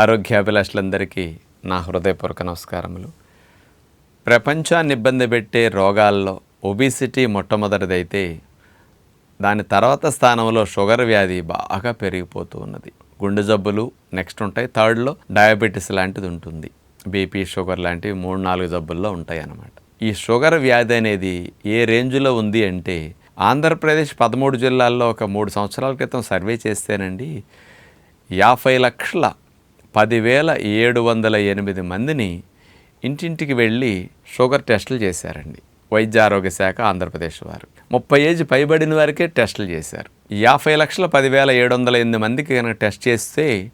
ఆరోగ్యాభిలాషులందరికీ నా హృదయపూర్వక నమస్కారములు. ప్రపంచాన్ని ఇబ్బంది పెట్టే రోగాల్లో ఒబిసిటీ మొట్టమొదటిదైతే దాని తర్వాత స్థానంలో షుగర్ వ్యాధి బాగా పెరిగిపోతూ ఉన్నది. గుండె జబ్బులు నెక్స్ట్ ఉంటాయి. థర్డ్లో డయాబెటీస్ లాంటిది ఉంటుంది. బీపీ షుగర్ లాంటివి మూడు నాలుగు జబ్బుల్లో ఉంటాయి అన్నమాట ఈ షుగర్ వ్యాధి అనేది ఏ రేంజ్లో ఉంది అంటే ఆంధ్రప్రదేశ్ పదమూడు జిల్లాల్లో ఒక మూడు సంవత్సరాల క్రితం సర్వే చేస్తేనండి యాభై లక్షల పదివేల ఏడు వందల ఎనిమిది మందిని ఇంటింటికి వెళ్ళి షుగర్ టెస్టులు చేశారండి. వైద్య ఆరోగ్య శాఖ ఆంధ్రప్రదేశ్ వారు. ముప్పై ఏజ్ పైబడిన వారికే టెస్టులు చేశారు. యాభై లక్షల పదివేల ఏడు వందల ఎనిమిది మందికి కనుక టెస్ట్ చేస్తే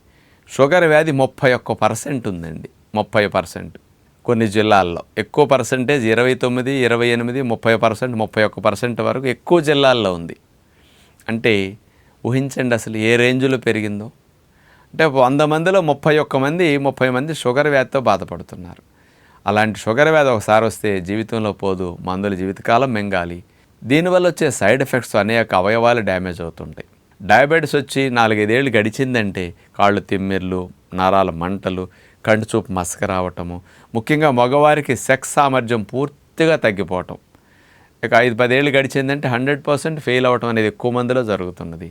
షుగర్ వ్యాధి ముప్పై ఒక్క పర్సెంట్ ఉందండి. ముప్పై పర్సెంట్. కొన్ని జిల్లాల్లో ఎక్కువ పర్సెంటేజ్ ఇరవై తొమ్మిది ఇరవై ఎనిమిది ముప్పై పర్సెంట్ ముప్పై ఒక్క పర్సెంట్ వరకు ఎక్కువ జిల్లాల్లో ఉంది. అంటే ఊహించండి అసలు ఏ రేంజ్లో పెరిగిందో. అంటే వంద మందిలో ముప్పై ఒక్క మంది ముప్పై మంది షుగర్ వ్యాధితో బాధపడుతున్నారు. అలాంటి షుగర్ వ్యాధి ఒకసారి వస్తే జీవితంలో పోదు మందులు జీవితకాలం మింగాలి. దీనివల్ల వచ్చే సైడ్ ఎఫెక్ట్స్ అనేక అవయవాలు డ్యామేజ్ అవుతుంటాయి. డయాబెటీస్ వచ్చి నాలుగైదేళ్ళు గడిచిందంటే కాళ్ళు తిమ్మిర్లు నరాల మంటలు కంటి చూపు మసక రావటము ముఖ్యంగా మగవారికి సెక్స్ సామర్థ్యం పూర్తిగా తగ్గిపోవటం. ఇక ఐదు పదేళ్ళు గడిచిందంటే హండ్రెడ్ పర్సెంట్ ఫెయిల్ అవ్వటం అనేది ఎక్కువ మందిలో జరుగుతున్నది.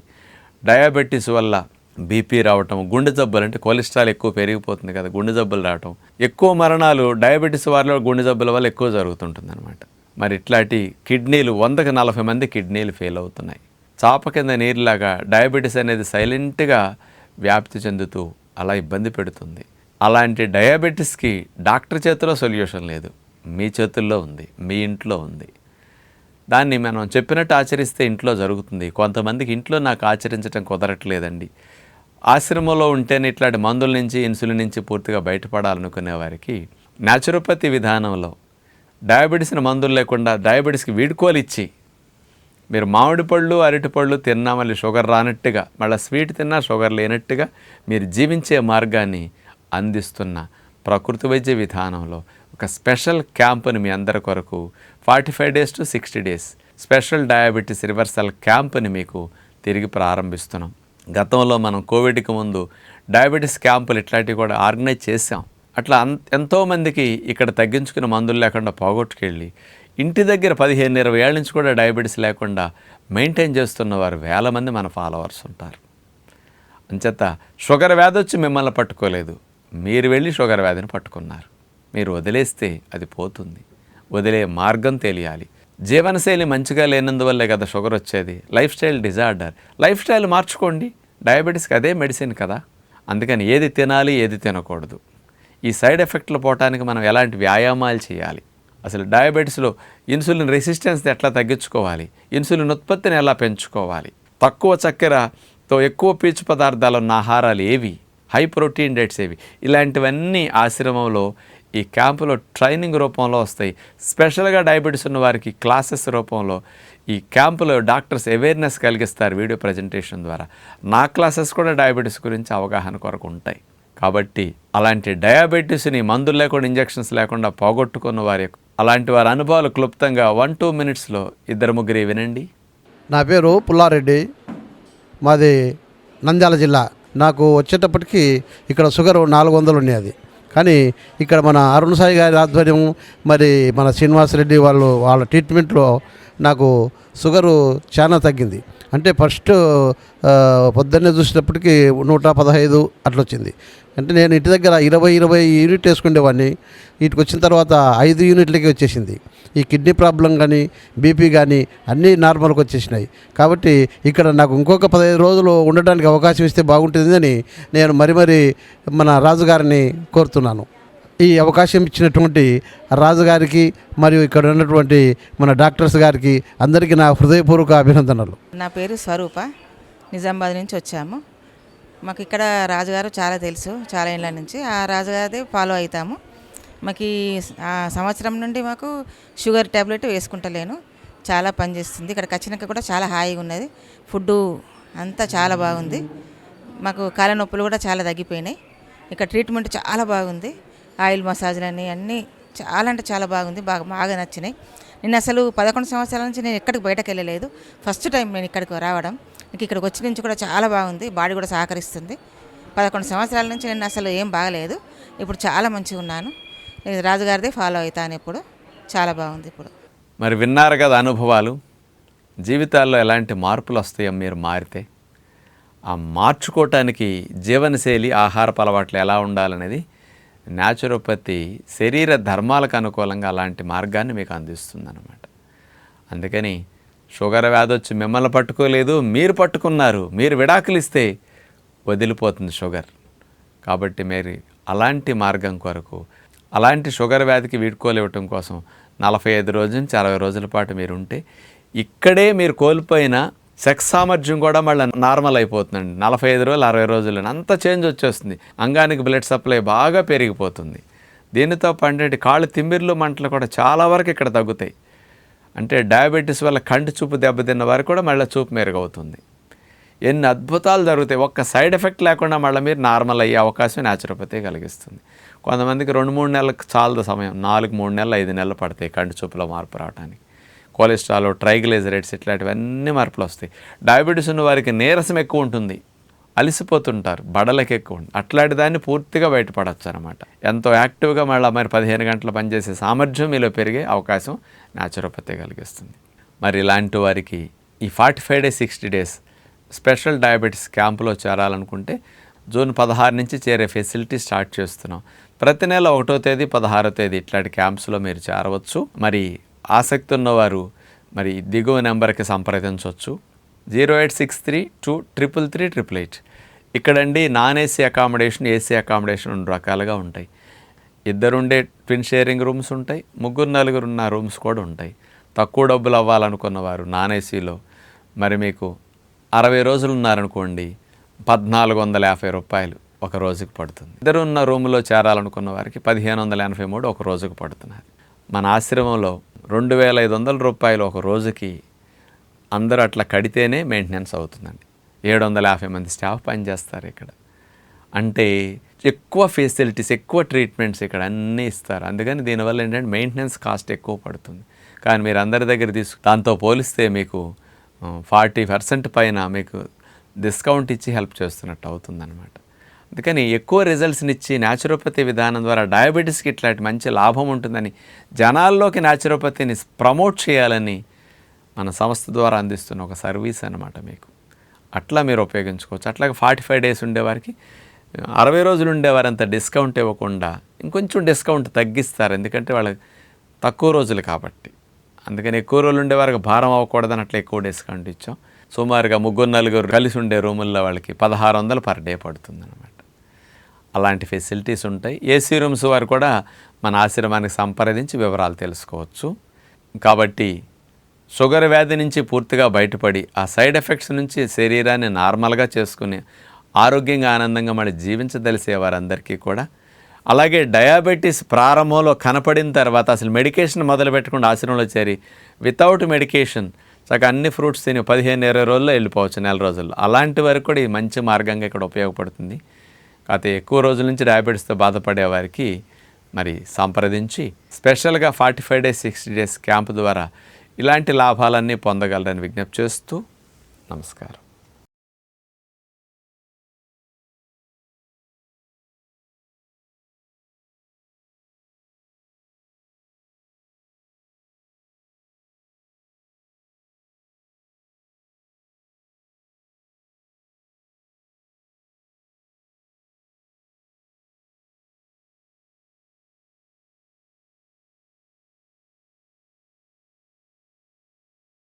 డయాబెటీస్ వల్ల బీపీ రావటం గుండె జబ్బులు అంటే కొలెస్ట్రాల్ ఎక్కువ పెరిగిపోతుంది కదా గుండె జబ్బులు రావటం. ఎక్కువ మరణాలు డయాబెటీస్ వారిలో గుండె జబ్బుల వల్ల ఎక్కువ జరుగుతుంటుంది అనమాట మరి ఇట్లాంటి కిడ్నీలు వందకు నలభై మంది కిడ్నీలు ఫెయిల్ అవుతున్నాయి. చాప కింద నీరులాగా డయాబెటీస్ అనేది సైలెంట్గా వ్యాప్తి చెందుతూ అలా ఇబ్బంది పెడుతుంది. అలాంటి డయాబెటీస్కి డాక్టర్ చేతిలో సొల్యూషన్ లేదు. మీ చేతుల్లో ఉంది మీ ఇంట్లో ఉంది. దాన్ని మనం చెప్పినట్టు ఆచరిస్తే ఇంట్లో జరుగుతుంది. కొంతమందికి ఇంట్లో నాకు ఆచరించడం కుదరట్లేదండి. ఆశ్రమంలో ఉంటేనే ఇట్లాంటి మందుల నుంచి ఇన్సులిన్ నుంచి పూర్తిగా బయటపడాలనుకునే వారికి న్యాచురోపతి విధానంలో డయాబెటీస్ని మందులు లేకుండా డయాబెటీస్కి వీడుకోలు ఇచ్చి మీరు మామిడి పళ్ళు అరటి పళ్ళు తిన్నా మళ్ళీ షుగర్ రానట్టుగా మళ్ళీ స్వీట్ తిన్నా షుగర్ లేనట్టుగా మీరు జీవించే మార్గాన్ని అందిస్తున్న ప్రకృతి వైద్య విధానంలో ఒక స్పెషల్ క్యాంపుని మీ అందరి కొరకు forty five days to sixty days special diabetes reversal క్యాంపుని మీకు తిరిగి ప్రారంభిస్తున్నాం. గతంలో మనం కోవిడ్కి ముందు డయాబెటీస్ క్యాంపులు ఇట్లాంటివి కూడా ఆర్గనైజ్ చేసాం అట్లా అంత ఎంతోమందికి ఇక్కడ తగ్గించుకున్న మందులు లేకుండా పోగొట్టుకెళ్ళి ఇంటి దగ్గర పదిహేను ఇరవై ఏళ్ళ నుంచి కూడా డయాబెటీస్ లేకుండా మెయింటైన్ చేస్తున్న వారు వేల మంది మన ఫాలోవర్స్ ఉంటారు. అంచేత షుగర్ వ్యాధి వచ్చి మిమ్మల్ని పట్టుకోలేదు. మీరు వెళ్ళి షుగర్ వ్యాధిని పట్టుకున్నారు. మీరు వదిలేస్తే అది పోతుంది. వదిలే మార్గం తెలియాలి. జీవనశైలి మంచిగా లేనందువల్లే కదా షుగర్ వచ్చేది. Lifestyle disorder. లైఫ్ స్టైల్ మార్చుకోండి. డయాబెటీస్కి అదే మెడిసిన్ కదా. అందుకని ఏది తినాలి ఏది తినకూడదు. ఈ సైడ్ ఎఫెక్ట్లు పోవటానికి మనం ఎలాంటి వ్యాయామాలు చేయాలి? అసలు డయాబెటీస్లో ఇన్సులిన్ రెసిస్టెన్స్ని ఎట్లా తగ్గించుకోవాలి? ఇన్సులిన్ ఉత్పత్తిని ఎలా పెంచుకోవాలి? తక్కువ చక్కెరతో ఎక్కువ పీచు పదార్థాలు ఉన్న ఆహారాలు ఏవి? హై ప్రోటీన్ డైట్స్ ఏవి? ఇలాంటివన్నీ ఆశ్రమంలో ఈ క్యాంపులో ట్రైనింగ్ రూపంలో వస్తాయి. స్పెషల్గా డయాబెటీస్ ఉన్న వారికి క్లాసెస్ రూపంలో. ఈ క్యాంపులో డాక్టర్స్ అవేర్నెస్ కలిగిస్తారు వీడియో ప్రజెంటేషన్ ద్వారా. నా క్లాసెస్ కూడా డయాబెటీస్ గురించి అవగాహన కొరకు ఉంటాయి. కాబట్టి అలాంటి డయాబెటీస్ని మందులు లేకుండా ఇంజెక్షన్స్ లేకుండా పోగొట్టుకున్న వారి అలాంటి వారి అనుభవాలు క్లుప్తంగా వన్ టూ మినిట్స్లో ఇద్దరు ముగ్గురి వినండి. నా పేరు పుల్లారెడ్డి. మాది నంద్యాల జిల్లా. నాకు వచ్చేటప్పటికి ఇక్కడ షుగర్ నాలుగు వందలు ఉండేది. కానీ ఇక్కడ మన అరుణ్ సాయి గారి ఆధ్వర్యం మరి మన శ్రీనివాసరెడ్డి వాళ్ళు వాళ్ళ ట్రీట్మెంట్లో నాకు షుగరు చాలా తగ్గింది. అంటే ఫస్ట్ పొద్దున్నే చూసినప్పటికీ నూట పదహైదు అట్లొచ్చింది. అంటే నేను ఇంటి దగ్గర ఇరవై ఇరవై యూనిట్ వేసుకునేవాడిని వీటికి వచ్చిన తర్వాత ఐదు యూనిట్లకి వచ్చేసింది. ఈ కిడ్నీ ప్రాబ్లం కానీ బీపీ కానీ అన్నీ నార్మల్కి వచ్చేసినాయి. కాబట్టి ఇక్కడ నాకు ఇంకొక పదహైదు రోజులు ఉండడానికి అవకాశం ఇస్తే బాగుంటుందని నేను మరి మరి మన రాజుగారిని కోరుతున్నాను. ఈ అవకాశం ఇచ్చినటువంటి రాజుగారికి మరియు ఇక్కడ ఉన్నటువంటి మన డాక్టర్స్ గారికి అందరికీ నా హృదయపూర్వక అభినందనలు. నా పేరు స్వరూప. నిజామాబాద్ నుంచి వచ్చాము. మాకు ఇక్కడ రాజుగారు చాలా తెలుసు చాలా ఏళ్ళ నుంచి. ఆ రాజుగారిదే ఫాలో అవుతాము మాకు ఈ ఆ సంవత్సరం నుండి మాకు షుగర్ ట్యాబ్లెట్ వేసుకుంటలేను. చాలా పనిచేస్తుంది ఇక్కడికి వచ్చినాక కూడా చాలా హాయిగా ఉన్నది. ఫుడ్డు అంతా చాలా బాగుంది. మాకు కాళ్ళ నొప్పులు కూడా చాలా తగ్గిపోయినాయి. ఇక్కడ ట్రీట్మెంట్ చాలా బాగుంది. ఆయిల్ మసాజ్లని అన్నీ చాలా అంటే చాలా బాగుంది. బాగా బాగా నచ్చినాయి. నేను అసలు పదకొండు సంవత్సరాల నుంచి నేను ఎక్కడికి బయటకు వెళ్ళలేదు ఫస్ట్ టైం నేను ఇక్కడికి రావడం. ఇంక ఇక్కడికి వచ్చి నుంచి కూడా చాలా బాగుంది. బాడీ కూడా సహకరిస్తుంది. పదకొండు సంవత్సరాల నుంచి నేను అసలు ఏం బాగలేదు. ఇప్పుడు చాలా మంచిగా ఉన్నాను. నేను రాజుగారిదే ఫాలో అవుతాను ఇప్పుడు. చాలా బాగుంది ఇప్పుడు. మరి విన్నారు కదా అనుభవాలు? జీవితాల్లో ఎలాంటి మార్పులు వస్తాయో మీరు మారితే ఆ మార్చుకోవటానికి జీవనశైలి ఆహారపు అలవాట్లు ఎలా ఉండాలనేది న్యాచురోపతి శరీర ధర్మాలకు అనుకూలంగా అలాంటి మార్గాన్ని మీకు అందిస్తుందన్నమాట. అందుకని షుగర్ వ్యాధి వచ్చి మిమ్మల్ని పట్టుకోలేదు మీరు పట్టుకున్నారు మీరు విడాకులు ఇస్తే వదిలిపోతుంది షుగర్. కాబట్టి మరి అలాంటి మార్గం కొరకు అలాంటి షుగర్ వ్యాధికి వీడ్కోలేవటం కోసం నలభై ఐదు రోజుల నుంచి అరవై రోజుల పాటు మీరు ఉంటే ఇక్కడే మీరు కోల్పోయిన సెక్స్ సామర్థ్యం కూడా మళ్ళీ నార్మల్ అయిపోతుందండి. నలభై ఐదు రోజులు అరవై రోజులు అంత చేంజ్ వచ్చేస్తుంది. అంగానికి బ్లడ్ సప్లై బాగా పెరిగిపోతుంది. దీనితో పండేటి కాళ్ళు తిమ్మిర్లు మంటలు కూడా చాలా వరకు ఇక్కడ తగ్గుతాయి. అంటే డయాబెటీస్ వల్ల కంటి చూపు దెబ్బతిన్న వారికి కూడా మళ్ళీ చూపు మెరుగవుతుంది. ఎన్ని అద్భుతాలు జరుగుతాయి. ఒక్క సైడ్ ఎఫెక్ట్ లేకుండా మళ్ళీ మీరు నార్మల్ అయ్యే అవకాశం న్యాచురోపతి కలిగిస్తుంది. కొంతమందికి రెండు మూడు నెలలకు చాలదు సమయం. నాలుగు మూడు నెలలు ఐదు నెలలు పడతాయి కంటి చూపులో మార్పు రావడానికి కొలెస్ట్రాల్ ట్రైగ్లైజరేట్స్ ఇట్లాంటివన్నీ మార్పులు వస్తాయి. డయాబెటీస్ ఉన్న వారికి నీరసం ఎక్కువ ఉంటుంది. అలసిపోతుంటారు బడలకు ఎక్కువ అట్లాంటి దాన్ని పూర్తిగా బయటపడవచ్చు అనమాట ఎంతో యాక్టివ్గా మళ్ళీ మరి పదిహేను గంటలు పనిచేసే సామర్థ్యం మీలో పెరిగే అవకాశం న్యాచురోపతి కలిగిస్తుంది. మరి ఇలాంటి వారికి ఈ forty five days sixty days special diabetes క్యాంపులో చేరాలనుకుంటే జూన్ పదహారు నుంచి చేరే ఫెసిలిటీ స్టార్ట్ చేస్తున్నాం. ప్రతి నెల ఒకటో తేదీ పదహారో తేదీ ఇట్లాంటి క్యాంప్స్లో మీరు చేరవచ్చు. మరి ఆసక్తి ఉన్నవారు మరి దిగువ నెంబర్కి సంప్రదించవచ్చు zero eight six three two triple three triple eight. ఇక్కడండి non AC accommodation AC accommodation రెండు రకాలుగా ఉంటాయి. ఇద్దరుండే ట్విన్ షేరింగ్ రూమ్స్ ఉంటాయి ముగ్గురు నలుగురు ఉన్న రూమ్స్ కూడా ఉంటాయి. తక్కువ డబ్బులు అవ్వాలనుకున్న వారు నాన్ ఏసీలో. మరి మీకు అరవై రోజులు ఉన్నారనుకోండి పద్నాలుగు వందల యాభై రూపాయలు ఒక రోజుకి పడుతుంది. ఇద్దరు ఉన్న రూములో చేరాలనుకున్న వారికి పదిహేను వందల ఎనభై మూడు ఒక రోజుకి పడుతున్నారు మన ఆశ్రమంలో రెండు వేల ఐదు వందల రూపాయలు ఒక రోజుకి అందరూ అట్లా కడితేనే మెయింటెనెన్స్ అవుతుందండి. ఏడు వందల యాభై మంది స్టాఫ్ పనిచేస్తారు ఇక్కడ. అంటే ఎక్కువ ఫెసిలిటీస్ ఎక్కువ ట్రీట్మెంట్స్ ఇక్కడ అన్నీ ఇస్తారు. అందుకని దీనివల్ల ఏంటంటే మెయింటెనెన్స్ కాస్ట్ ఎక్కువ పడుతుంది. కానీ మీరు అందరి దగ్గర తీసుకు దాంతో పోలిస్తే మీకు ఫార్టీ పర్సెంట్ పైన మీకు డిస్కౌంట్ ఇచ్చి హెల్ప్ చేస్తున్నట్టు అవుతుందన్నమాట. అందుకని ఎక్కువ రిజల్ట్స్ని ఇచ్చి న్యాచురోపతి విధానం ద్వారా డయాబెటీస్కి ఇట్లాంటి మంచి లాభం ఉంటుందని జనాల్లోకి న్యాచురోపతిని ప్రమోట్ చేయాలని మన సంస్థ ద్వారా అందిస్తున్న ఒక సర్వీస్ అన్నమాట మీకు. అట్లా మీరు ఉపయోగించుకోవచ్చు. అట్లాగే ఫార్టీ ఫైవ్ డేస్ ఉండేవారికి అరవై రోజులు ఉండేవారు అంత డిస్కౌంట్ ఇవ్వకుండా ఇంకొంచెం డిస్కౌంట్ తగ్గిస్తారు. ఎందుకంటే వాళ్ళకి తక్కువ రోజులు కాబట్టి. అందుకని ఎక్కువ రోజులు ఉండేవారికి భారం అవ్వకూడదని అట్లా ఎక్కువ డిస్కౌంట్ ఇచ్చాం. సుమారుగా ముగ్గురు నలుగురు కలిసి ఉండే రూముల్లో వాళ్ళకి పదహారు వందలు పర్ డే పడుతుందన్నమాట. అలాంటి ఫెసిలిటీస్ ఉంటాయి. ఏసీ రూమ్స్ వారు కూడా మన ఆశ్రమానికి సంప్రదించి వివరాలు తెలుసుకోవచ్చు. కాబట్టి షుగర్ వ్యాధి నుంచి పూర్తిగా బయటపడి ఆ సైడ్ ఎఫెక్ట్స్ నుంచి శరీరాన్ని నార్మల్గా చేసుకుని ఆరోగ్యంగా ఆనందంగా మళ్ళీ జీవించదలిసే వారందరికీ కూడా. అలాగే డయాబెటీస్ ప్రారంభంలో కనపడిన తర్వాత అసలు మెడికేషన్ మొదలు పెట్టకుండా ఆశ్రమంలో చేరి వితౌట్ మెడికేషన్ చక్కగా అన్ని ఫ్రూట్స్ తిని పదిహేను ఇరవై రోజుల్లో వెళ్ళిపోవచ్చు నెల రోజుల్లో. అలాంటి వరకు కూడా ఈ మంచి మార్గంగా ఇక్కడ ఉపయోగపడుతుంది. కాకపోతే ఎక్కువ రోజుల నుంచి డయాబెటీస్తో బాధపడే వారికి మరి సంప్రదించి స్పెషల్గా forty five days sixty days camp ద్వారా ఇలాంటి లాభాలన్నీ పొందగలరని విజ్ఞప్తి చేస్తూ నమస్కారం.